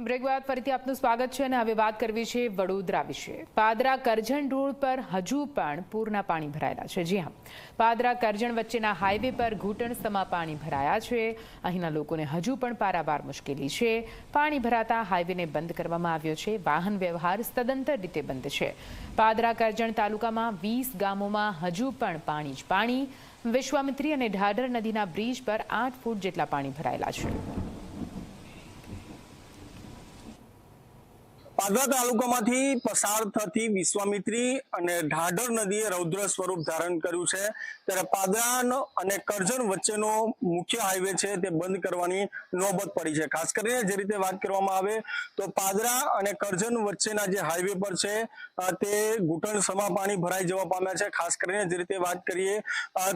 Break ફરીથી આપનું સ્વાગત છે અને હવે વાત કરવી છે વડોદરા વિશે. પાદરા કરજણ રોડ પર હજુ પણ પૂરના પાણી ભરાયેલા છે. જી હા. પાદરા કરજણ વચ્ચેના હાઈવે પર ઘૂંટણસમાં પાણી ભરાયા છે. અહીંના લોકોને હજુ પણ પારાવાર મુશ્કેલી છે. પાણી ભરાતા હાઈવેને બંધ કરવામાં આવ્યો છે. વાહન વ્યવહાર સદંતર રીતે બંધ છે. પાદરા કરજણ તાલુકામાં વીસ ગામોમાં હજુ પણ પાણી જ પાણી. વિશ્વામિત્રી અને ઢાઢર નદીના બ્રિજ પર આઠ ફૂટ જેટલા પાણી ભરાયેલા છે. પાદરા તાલુકામાંથી પસાર થતી વિશ્વામિત્રી અને ઢાઢર નદીએ રૌદ્ર સ્વરૂપ ધારણ કર્યું છે. ત્યારે પાદરા અને કરજણ વચ્ચેનો મુખ્ય હાઈવે છે તે બંધ કરવાની નોબત પડી છે. ખાસ કરીને જે રીતે વાત કરવામાં આવે તો પાદરા અને કરજણ વચ્ચેના જે હાઈવે પર છે તે ઘૂંટણ સમા પાણી ભરાઈ જવા પામ્યા છે. ખાસ કરીને જે રીતે વાત કરીએ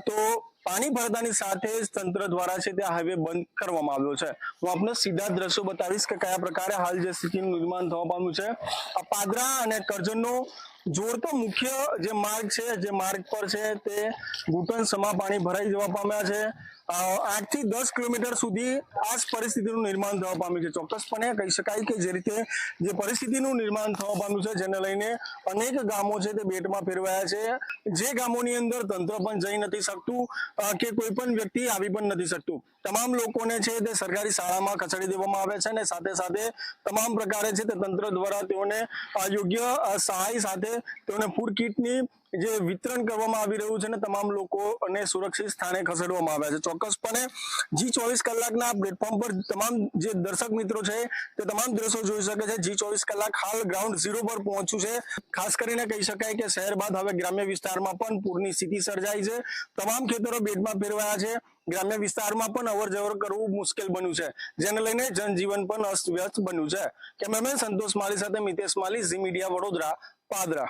તો પાણી ભરતાની સાથે જ તંત્ર દ્વારા છે તે હાઈવે બંધ કરવામાં આવ્યો છે. હું આપને સીધા દ્રશ્યો બતાવીશ કે કયા પ્રકારે હાલ જે સ્થિતિનું નિર્માણ થવા પામ્યું છે. આ પાદરા અને કરજણનો જોડતો મુખ્ય જે માર્ગ છે, જે માર્ગ પર છે તે ઘૂંટણ સમા પાણી ભરાઈ જવા પામ્યા છે. આઠથી દસ કિલોમીટર સુધી આ જ પરિસ્થિતિનું નિર્માણ થવા પામ્યું છે. ચોક્કસપણે કહી શકાય કે જે રીતે જે પરિસ્થિતિનું નિર્માણ થવા પામ્યું છે, જેને લઈને અનેક ગામો છે તે બેટમાં ફેરવાયા છે. જે ગામોની અંદર તંત્ર પણ જઈ નથી શકતું. કે કોઈ પણ વ્યક્તિ આવી પણ નથી શકતું. તમામ લોકોને છે તે સરકારી શાળામાં ખસેડી દેવામાં આવે છે અને સાથે સાથે તમામ પ્રકારે છે તે તંત્ર દ્વારા તેઓને યોગ્ય સહાય સાથે તેઓને ફૂડ કીટની જે વિતરણ કરવામાં આવી રહ્યું છે ને તમામ લોકોને સુરક્ષિત સ્થાને ખસેડવામાં આવ્યા છે. ચોક્કસપણે જી ચોવીસ કલાકના પ્લેટફોર્મ પર તમામ જે દર્શક મિત્રો છે તે તમામ દ્રશ્યો જોઈ શકે છે. જી ચોવીસ કલાક હાલ ગ્રાઉન્ડ ઝીરો પર પહોંચ્યું છે. ખાસ કરીને કહી શકાય કે શહેર બાદ હવે ગ્રામ્ય વિસ્તારમાં પણ પૂરની સ્થિતિ સર્જાઈ છે. તમામ ખેતરો બેટમાં ફેરવાયા છે. ગ્રામ્ય વિસ્તારમાં પણ અવર કરવું મુશ્કેલ બન્યું છે. જેને લઈને જનજીવન પણ અસ્તવ્યસ્ત બન્યું છે. કેમેરામેન સંતોષ માલી સાથે મિતેશ માલી ઝી મીડિયા વડોદરા, પાદરા.